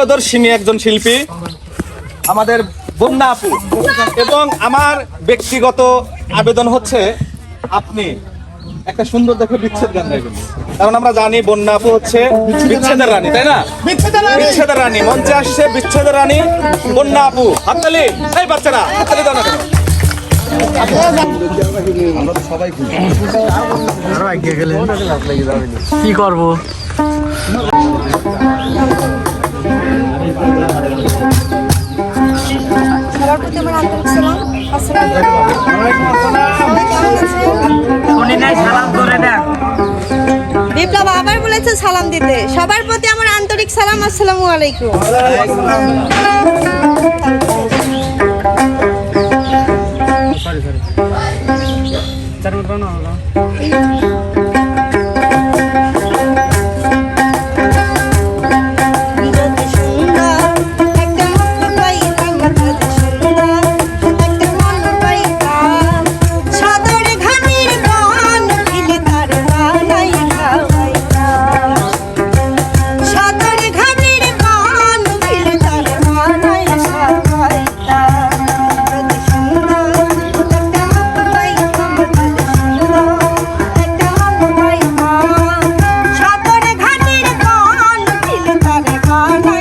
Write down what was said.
প্রিয়দর্শিনী একজন শিল্পী আমাদের বন্যা আপু। এবং আমার ব্যক্তিগত আবেদন হচ্ছে আপনি একটা সুন্দর দেখে বিচ্ছেদ গান গাইবেন। কারণ আমরা জানি বন্যা আপু হচ্ছে বিচ্ছেদের রানী তাই না? বিচ্ছেদের রানী। মঞ্চে আসছে বিচ্ছেদের রানী বন্যা আপু। হাততালি এই বাচ্চারা হাততালি দাও না কি করব? নাই সালাম করে দেন। বিপ্লব আবার বলেছে সালাম দিতে। সবার প্রতি আমার আন্তরিক সালাম। আসসালামু আলাইকুম। I'm Bye.